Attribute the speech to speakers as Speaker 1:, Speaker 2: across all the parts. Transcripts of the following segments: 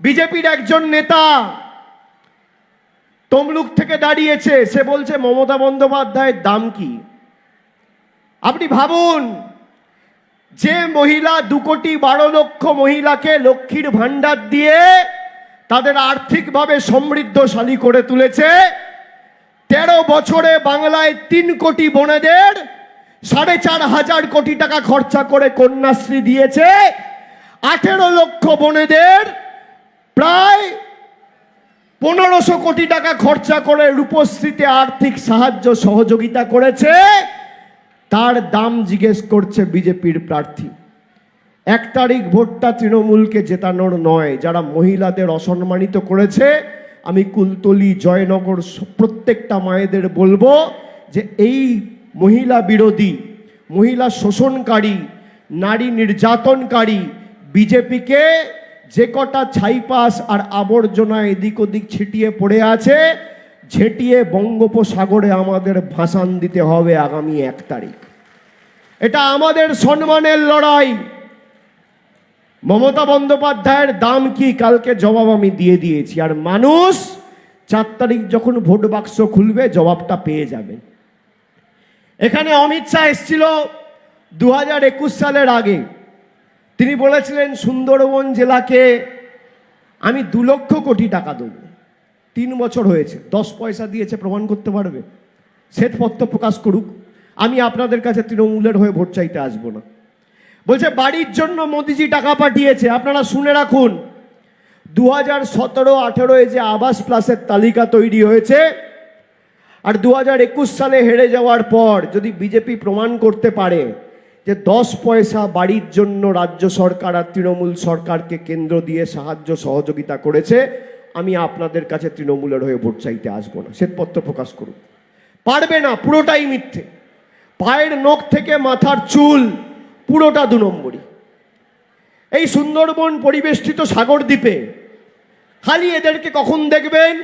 Speaker 1: বিজেপির একজন নেতা তমলুক থেকে দাঁড়িয়েছে, সে বলছে, মমতা বন্দ্যোপাধ্যায়ের দাম কি? আপনি ভাবুন, যে মহিলা দু কোটি বারো লক্ষ মহিলাকে লক্ষ্মীর ভাণ্ডার দিয়ে তাদের আর্থিকভাবে সমৃদ্ধশালী করে তুলেছে, তেরো বছরে বাংলায় তিন কোটি বোনেদের সাড়ে চার হাজার কোটি টাকা খরচা করে কন্যাশ্রী দিয়েছে, আঠেরো লক্ষ বোনেদের প্রায় পনেরোশো কোটি টাকা খরচা করে রূপশ্রীতে আর্থিক সাহায্য সহযোগিতা করেছে, তার দাম জিজ্ঞেস করছে বিজেপির প্রার্থী। এক তারিখ ভোটটা তৃণমূলকে জেতানোর নয়, যারা মহিলাদের অসম্মানিত করেছে, আমি কুলতলি, জয়নগর প্রত্যেকটা মায়েদের বলব যে এই মহিলা বিরোধী, মহিলা শোষণকারী, নারী নির্যাতনকারী, বিজেপিকে যে কটা ছাইপাস আর আবর্জনা এদিক ওদিক ছিটিয়ে পড়ে আছে, ঝেঁটিয়ে বঙ্গোপসাগরে আমাদের ভাসান দিতে হবে আগামী এক তারিখ। এটা আমাদের সম্মানের লড়াই। মমতা বন্দ্যোপাধ্যায়ের দাম কি কালকে জবাব আমি দিয়ে দিয়েছি। আর মানুষ চার তারিখ যখন ভোট বাক্স খুলবে, জবাবটা পেয়ে যাবে। এখানে অমিত শাহ এসেছিল দু সালের আগে। তিনি বলেছিলেন, সুন্দরবন জেলাকে আমি দু লক্ষ কোটি টাকা দেবো। তিন বছর হয়েছে, দশ পয়সা দিয়েছে, প্রমাণ করতে পারবে? শ্বেতপত্র প্রকাশ করুক। আমি আপনাদের কাছে তৃণমূলের হয়ে ভোট চাইতে আসব না। বলছে, বাড়ির জন্য মোদিজি টাকা পাঠিয়েছে, আপনারা শুনে রাখুন। দু হাজার সতেরো আঠেরোয় যে আবাস প্লাসের তালিকা তৈরি হয়েছে, আর দু হাজার একুশ সালে হেরে যাওয়ার পর যদি বিজেপি প্রমাণ করতে পারে যে দশ পয়সা বাড়ির জন্য রাজ্য সরকার আর তৃণমূল সরকারকে কেন্দ্র দিয়ে সাহায্য সহযোগিতা করেছে, আমি আপনাদের কাছে তৃণমূলের হয়ে ভোট চাইতে আসব না। শ্বেতপত্র প্রকাশ করুন। পারবে না, পুরোটাই মিথ্যে। পায়ের নখ থেকে মাথার চুল, পুরোটা দু নম্বরই। এই সুন্দরবন পরিবেষ্টিত সাগর দ্বীপে খালি এদেরকে কখন দেখবেন?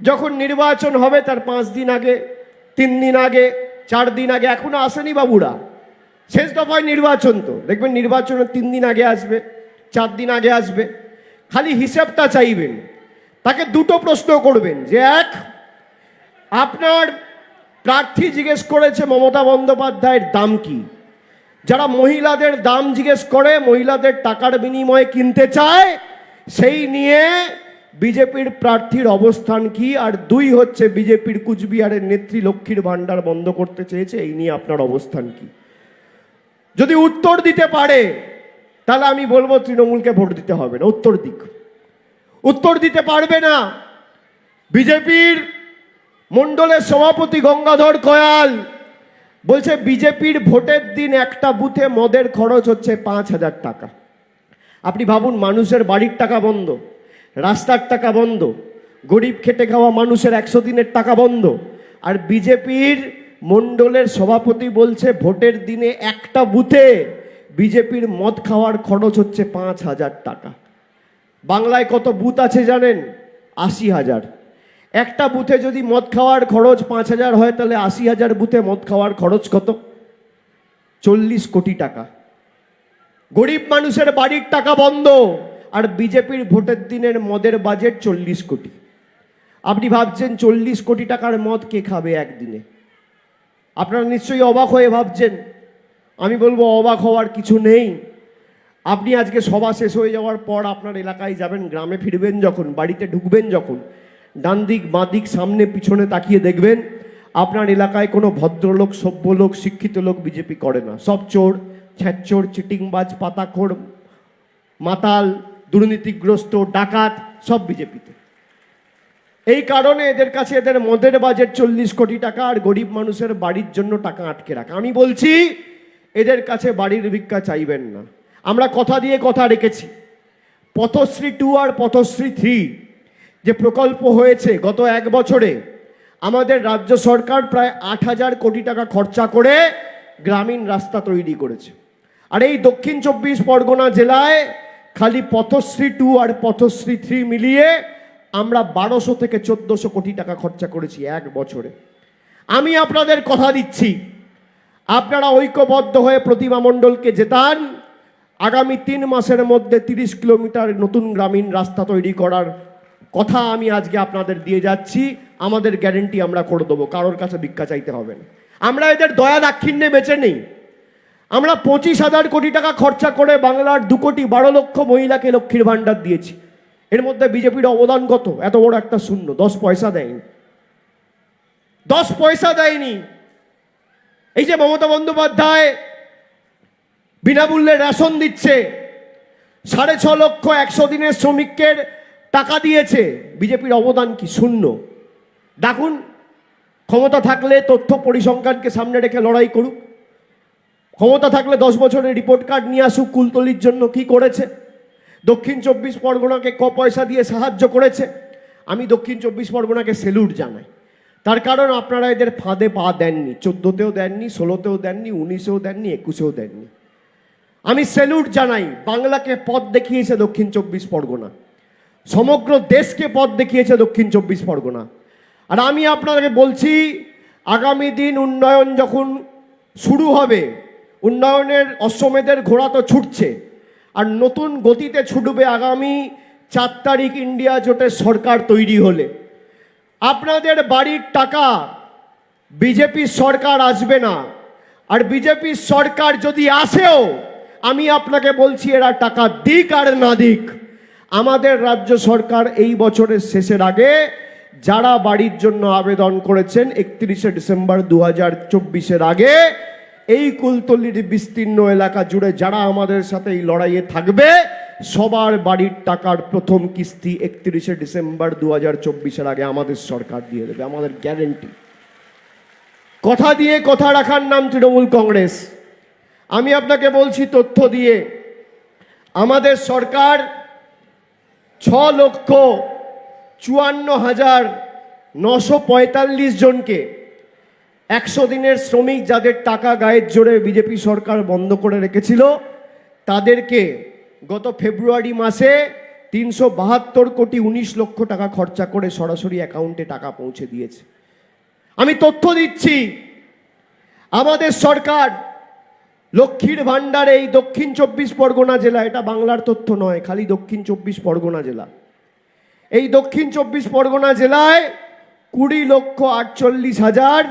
Speaker 1: যখন নির্বাচন হবে তার পাঁচ দিন আগে, তিন দিন আগে, চার দিন আগে, এখনও আসেনি বাবুরা। শেষ দফায় নির্বাচন তো। দেখবেন নির্বাচনের তিন দিন আগে আসবে, চার দিন আগে আসবে। খালি হিসাবটা চাইবেন। তাকে দুটো প্রশ্ন করবেন, যে এক, আপনার প্রার্থী জিজ্ঞেস করেছে মমতা বন্দ্যোপাধ্যায়ের দাম কি? যারা মহিলাদের দাম জিজ্ঞেস করে, মহিলাদের টাকার বিনিময়ে কিনতে চায়, সেই নিয়ে বিজেপির প্রার্থীর অবস্থান কি? আর দুই হচ্ছে বিজেপির কুচবিহারের নেত্রী লক্ষ্মীর ভাণ্ডার বন্ধ করতে চেয়েছে, এই নিয়ে আপনার অবস্থান কি? যদি উত্তর দিতে পারে, তাহলে আমি বলব তৃণমূলকে ভোট দিতে হবে না, উত্তর দিক। উত্তর দিতে পারবে না বিজেপির মণ্ডলের সভাপতি গঙ্গাধর কয়াল। বলছে, বিজেপির ভোটের দিন একটা বুথে মদের খরচ হচ্ছে পাঁচ হাজার টাকা। আপনি ভাবুন, মানুষের বাড়ির টাকা বন্ধ, রাস্তার টাকা বন্ধ, গরিব খেটে খাওয়া মানুষের একশো দিনের টাকা বন্ধ, আর বিজেপির মণ্ডলের সভাপতি বলছে, ভোটের দিনে একটা বুথে বিজেপির মদ খাওয়ার খরচ হচ্ছে পাঁচ হাজার টাকা। বাংলায় কত বুথ আছে জানেন? আশি হাজার। একটা বুথে যদি মদ খাওয়ার খরচ পাঁচ হাজার হয়, তাহলে আশি হাজার বুথে মদ খাওয়ার খরচ কত? চল্লিশ কোটি টাকা। গরিব মানুষের বাড়ির টাকা বন্ধ, আর বিজেপির ভোটের দিনের মদের বাজেট চল্লিশ কোটি। আপনি ভাবছেন চল্লিশ কোটি টাকার মদ কে খাবে একদিনে? আপনারা নিশ্চয়ই অবাক হয়ে ভাবছেন, আমি বলব অবাক হওয়ার কিছু নেই। আপনি আজকে সভা শেষ হয়ে যাওয়ার পর আপনার এলাকায় যাবেন, গ্রামে ফিরবেন যখন, বাড়িতে ঢুকবেন যখন, ডান দিক, বাঁ দিক, সামনে, পিছনে তাকিয়ে দেখবেন, আপনার এলাকায় কোনো ভদ্রলোক সভ্য লোক শিক্ষিত লোক বিজেপি করে না। সব চোর, ছ্যাঁচোর, চিটিংবাজ, পাতাখোর, মাতাল, দুর্নীতিগ্রস্ত, ডাকাত, সব বিজেপিতে। এই কারণে এদের কাছে এদের মদের বাজেট চল্লিশ কোটি টাকা আর গরিব মানুষের বাড়ির জন্য টাকা আটকে রাখা। আমি বলছি, এদের কাছে বাড়ির ভিক্ষা চাইবেন না। আমরা কথা দিয়ে কথা রেখেছি। পথশ্রী টু আর পথশ্রী থ্রি যে প্রকল্প হয়েছে গত এক বছরে, আমাদের রাজ্য সরকার প্রায় আট হাজার কোটি টাকা খরচা করে গ্রামীণ রাস্তা তৈরি করেছে। আর এই দক্ষিণ চব্বিশ পরগনা জেলায় খালি পথশ্রী টু আর পথশ্রী থ্রি মিলিয়ে আমরা বারোশো থেকে চোদ্দোশো কোটি টাকা খরচা করেছি এক বছরে। আমি আপনাদের কথা দিচ্ছি। আপনারা ঐক্যবদ্ধ হয়ে প্রতিমা মণ্ডলকে জেতান। আগামী তিন মাসের মধ্যে তিরিশ কিলোমিটার নতুন গ্রামীণ রাস্তা তৈরি করার কথা আমি আজকে আপনাদের দিয়ে যাচ্ছি। আমাদের গ্যারেন্টি আমরা করে দেবো, কারোর কাছে ভিক্ষা চাইতে হবে না। আমরা এদের দয়া দাক্ষিণ্যে বেঁচে নেই। আমরা পঁচিশ হাজার কোটি টাকা খরচা করে বাংলার দু কোটি বারো লক্ষ মহিলাকে লক্ষ্মীর ভাণ্ডার দিয়েছি। এর মধ্যে বিজেপির অবদান কত? এত বড় একটা শূন্য, দশ পয়সা দেয়নি। দশ পয়সা দেয়নি। এই যে মমতা বন্দ্যোপাধ্যায় বিনামূল্যে রেশন দিচ্ছে, সাড়ে ছ লক্ষ একশো দিনের শ্রমিকের টাকা দিয়েছে, বিজেপির অবদান কি শূন্য? ডাকুন, ক্ষমতা থাকলে তথ্য পরিসংখ্যানকে সামনে রেখে লড়াই করুক। ক্ষমতা থাকলে দশ বছরের রিপোর্ট কার্ড নিয়ে আসুক, কুলতলির জন্য কি করেছে? দক্ষিণ চব্বিশ পরগনাকে ক পয়সা দিয়ে সাহায্য করেছে। আমি দক্ষিণ চব্বিশ পরগনাকে সেলুট জানাই। তার কারণ আপনারা এদের ফাঁদে পা দেননি, চোদ্দোতেও দেননি, ষোলোতেও দেননি, উনিশেও দেননি, একুশেও দেননি। আমি সেলুট জানাই, বাংলাকে পথ দেখিয়েছে দক্ষিণ চব্বিশ পরগনা। সমগ্র দেশকে পথ দেখিয়েছে দক্ষিণ চব্বিশ পরগনা। আর আমি আপনাদেরকে বলছি, আগামী দিন উন্নয়ন যখন শুরু হবে, উন্নয়নের অশ্বমেধের ঘোড়া তো ছুটছে আর নতুন গতিতে ছুটবে আগামী চার তারিখ ইন্ডিয়া জোটের সরকার তৈরি হলে। আপনাদের বাড়ির টাকা বিজেপির সরকার আসবে না। আর বিজেপির সরকার যদি আসেও, আমি আপনাকে বলছি এরা টাকা দিক আর না দিক। আমাদের রাজ্য সরকার এই বছরের শেষের আগে যারা বাড়ির জন্য আবেদন করেছেন, একত্রিশে ডিসেম্বর দু হাজার আগে এই কুলতলির বিস্তীর্ণ এলাকা জুড়ে যারা আমাদের সাথে এই লড়াইয়ে থাকবে, সবার বাড়ির টাকার প্রথম কিস্তি একত্রিশে ডিসেম্বর দু হাজার চব্বিশের আগে আমাদের সরকার দিয়ে দেবে, আমাদের গ্যারেন্টি। কথা দিয়ে কথা রাখার নাম তৃণমূল কংগ্রেস। আমি আপনাকে বলছি তথ্য দিয়ে, আমাদের সরকার ছ লক্ষ চুয়ান্ন হাজার নশো পঁয়তাল্লিশ জনকে একশো দিনের শ্রমিক যাদের টাকা গায়ের জোরে বিজেপি সরকার বন্ধ করে রেখেছিল, তাদেরকে গত ফেব্রুয়ারি মাসে তিনশো বাহাত্তর কোটি উনিশ লক্ষ টাকা খরচা করে সরাসরি অ্যাকাউন্টে টাকা পৌঁছে দিয়েছে। আমি তথ্য দিচ্ছি, আমাদের সরকার লক্ষ্মীর ভাণ্ডার এই দক্ষিণ চব্বিশ পরগনা জেলা, এটা বাংলার তথ্য নয়, খালি দক্ষিণ চব্বিশ পরগনা জেলা। এই দক্ষিণ চব্বিশ পরগনা জেলায় কুড়ি লক্ষ আটচল্লিশ হাজার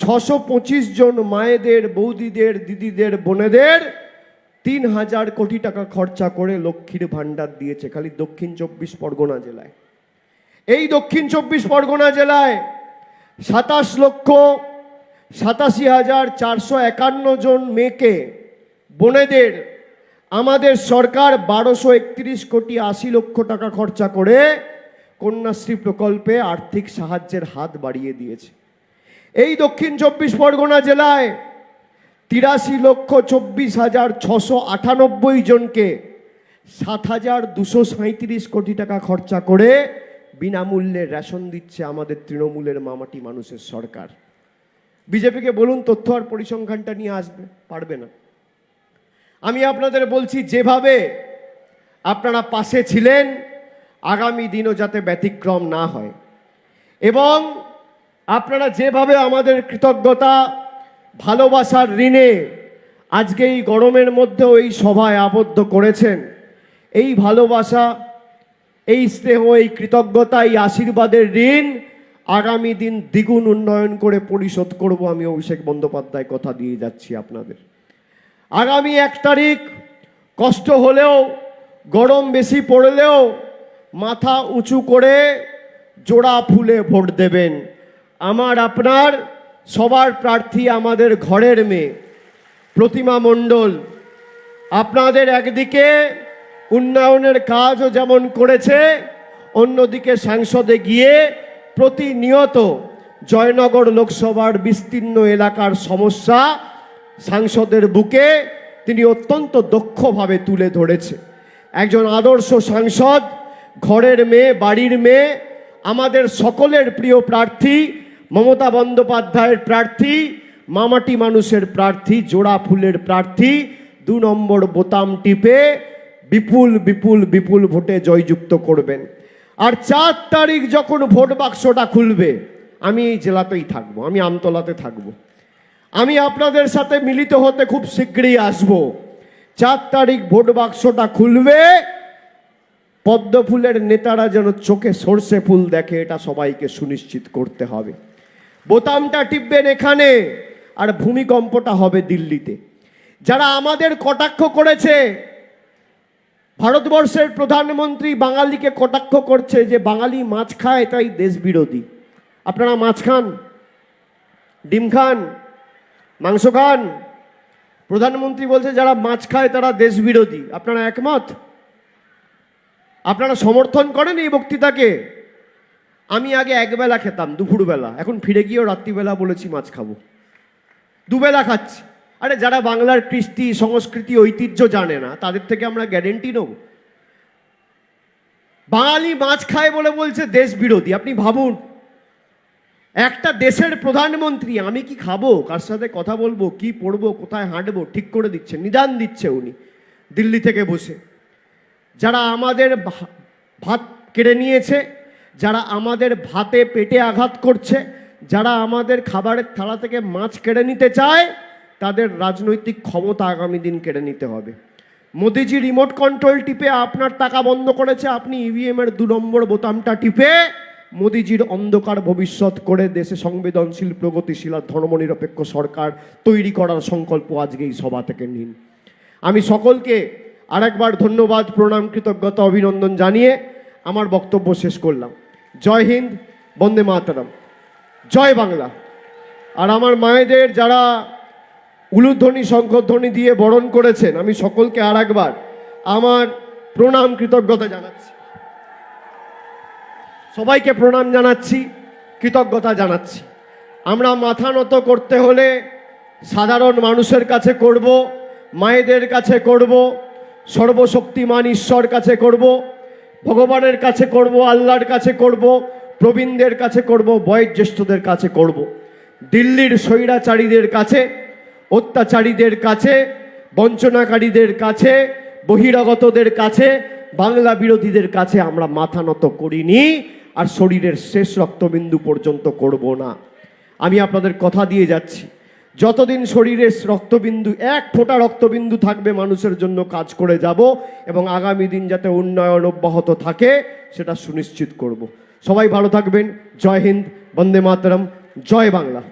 Speaker 1: ছশো পঁচিশ জন মায়েদের, বৌদিদের, দিদিদের, বোনেদের তিন হাজার কোটি টাকা খরচা করে লক্ষ্মীর ভাণ্ডার দিয়েছে, খালি দক্ষিণ চব্বিশ পরগনা জেলায়। এই দক্ষিণ চব্বিশ পরগনা জেলায় সাতাশ লক্ষ সাতাশি হাজার চারশো একান্ন জন মেয়েকে, বোনেদের আমাদের সরকার বারোশো একত্রিশ কোটি আশি লক্ষ টাকা খরচা করে কন্যাশ্রী প্রকল্পে আর্থিক সাহায্যের হাত বাড়িয়ে দিয়েছে। এই দক্ষিণ চব্বিশ পরগনা জেলায় তিরাশি লক্ষ চব্বিশ হাজার ছশো আটানব্বই জনকে সাত হাজার দুশো সাঁত্রিশ কোটি টাকা খরচা করে বিনামূল্যে রেশন দিচ্ছে আমাদের তৃণমূলের মামাটি মানুষের সরকার। বিজেপিকে বলুন, তথ্য আর পরিসংখ্যানটা নিয়ে আসবে, পারবে না। আমি আপনাদের বলছি, যেভাবে আপনারা পাশে ছিলেন, আগামী দিনও যাতে ব্যতিক্রম না হয়। এবং আপনারা যেভাবে আমাদের কৃতজ্ঞতা, ভালোবাসার ঋণে আজকে এই গরমের মধ্যেও এই সভায় আবদ্ধ করেছেন, এই ভালোবাসা, এই স্নেহ, এই কৃতজ্ঞতা, এই আশীর্বাদের ঋণ আগামী দিন দ্বিগুণ উন্নয়ন করে পরিশোধ করব আমি অভিষেক বন্দ্যোপাধ্যায় কথা দিয়ে যাচ্ছি আপনাদের। আগামী এক তারিখ কষ্ট হলেও, গরম বেশি পড়লেও মাথা উঁচু করে জোড়া ফুলে ভোট দেবেন। আমার আপনার, সবার প্রার্থী আমাদের ঘরের মেয়ে, প্রতিমা মণ্ডল। আপনাদের একদিকে উন্নয়নের কাজও যেমন করেছে, অন্যদিকে সাংসদে গিয়ে প্রতিনিয়ত জয়নগর লোকসভার বিস্তীর্ণ এলাকার সমস্যা সাংসদের বুকে তিনি অত্যন্ত দক্ষভাবে তুলে ধরেছে। একজন আদর্শ সাংসদ, ঘরের মেয়ে, বাড়ির মেয়ে, আমাদের সকলের প্রিয় প্রার্থী মমতা বন্দ্যোপাধ্যায়ের প্রার্থী, মামাটি মানুষের প্রার্থী, জোড়া ফুলের প্রার্থী, দু নম্বর বোতাম টিপে বিপুল বিপুল বিপুল ভোটে জয়যুক্ত করবেন। আর চার তারিখ যখন ভোট বাক্সটা খুলবে, আমি এই জেলাতেই থাকব, আমি আমতলাতে থাকব। আমি আপনাদের সাথে মিলিত হতে খুব শীঘ্রই আসব। চার তারিখ ভোট বাক্সটা খুলবে, পদ্ম ফুলের নেতারা যেন চোখে সর্ষে ফুল দেখে, এটা সবাইকে সুনিশ্চিত করতে হবে। বোতামটা টিপবেন এখানে, আর ভূমিকম্পটা হবে দিল্লিতে। যারা আমাদের কটাক্ষ করেছে, ভারতবর্ষের প্রধানমন্ত্রী বাঙালিকে কটাক্ষ করছে যে বাঙালি মাছ খায় তাই দেশ বিরোধী। আপনারা মাছ খান, ডিম খান, মাংস খান। প্রধানমন্ত্রী বলছে যারা মাছ খায়, তারা দেশ বিরোধী। আপনারা একমত? আপনারা সমর্থন করেন এই বক্তৃতাকে? আমি আগে একবেলা খেতাম, দুপুরবেলা। এখন ফিরে গিয়েও রাত্রিবেলা বলেছি, মাছ খাব। দুবেলা খাচ্ছি। আরে, যারা বাংলার কৃষ্টি, সংস্কৃতি, ঐতিহ্য জানে না, তাদের থেকে আমরা গ্যারেন্টি নেব। বাঙালি মাছ খায় বলে বলছে দেশ বিরোধী। আপনি ভাবুন, একটা দেশের প্রধানমন্ত্রী, আমি কি খাব? কার সাথে কথা বলব? কি পড়ব? কোথায় হাঁটবো? ঠিক করে দিচ্ছে, নিদান দিচ্ছে উনি, দিল্লি থেকে বসে। যারা আমাদের ভাত কেড়ে নিয়েছে যারা আমাদের ভাতে পেটে আঘাত করছে, যারা আমাদের খাবারের থালা থেকে মাছ কেড়ে নিতে চায়, তাদের রাজনৈতিক ক্ষমতা আগামী দিন কেড়ে নিতে হবে। মোদিজি রিমোট কন্ট্রোল টিপে আপনার টাকা বন্ধ করেছে, আপনি ইভিএম এর দু নম্বর বোতামটা টিপে মোদিজির অন্ধকার ভবিষ্যৎ করে দেশে সংবেদনশীল, প্রগতিশীল আর ধর্মনিরপেক্ষ সরকার তৈরি করার সংকল্প আজকে এই সভা থেকে নিন। আমি সকলকে আরেকবার ধন্যবাদ প্রণাম কৃতজ্ঞতা অভিনন্দন জানিয়ে আমার বক্তব্য শেষ করলাম। জয় হিন্দ, বন্দে মাতরম। জয় বাংলা। আর আমার মায়েদের যারা উলুধ্বনি, শঙ্করধ্বনি দিয়ে বরণ করেছেন, আমি সকলকে আরেকবার আমার প্রণাম কৃতজ্ঞতা জানাচ্ছি। সবাইকে প্রণাম জানাচ্ছি, কৃতজ্ঞতা জানাচ্ছি। আমরা মাথা নত করতে হলে সাধারণ মানুষের কাছে করব, মায়েদের কাছে করব, সর্বশক্তিমান ঈশ্বর কাছে করব ভগবানের কাছে করব, আল্লাহর কাছে করব, প্রবীণদের কাছে করব, বয়োজ্যেষ্ঠদের কাছে করব। দিল্লির স্বৈরাচারীদের কাছে, অত্যাচারীদের কাছে, বঞ্চনাকারীদের কাছে, বহিরাগতদের কাছে, বাংলা বিরোধীদের কাছে আমরা মাথা নত করিনি আর শরীরের শেষ রক্তবিন্দু পর্যন্ত করব না। আমি আপনাদের কথা দিয়ে যাচ্ছি। যতদিন শরীরে রক্তবিন্দু, এক ফোঁটা রক্তবিন্দু থাকবে, মানুষের জন্য কাজ করে যাব এবং আগামী দিন যাতে উন্নয়ন অব্যাহত থাকে, সেটা সুনিশ্চিত করব। সবাই ভালো থাকবেন। জয় হিন্দ, বন্দে মাতরম। জয় বাংলা।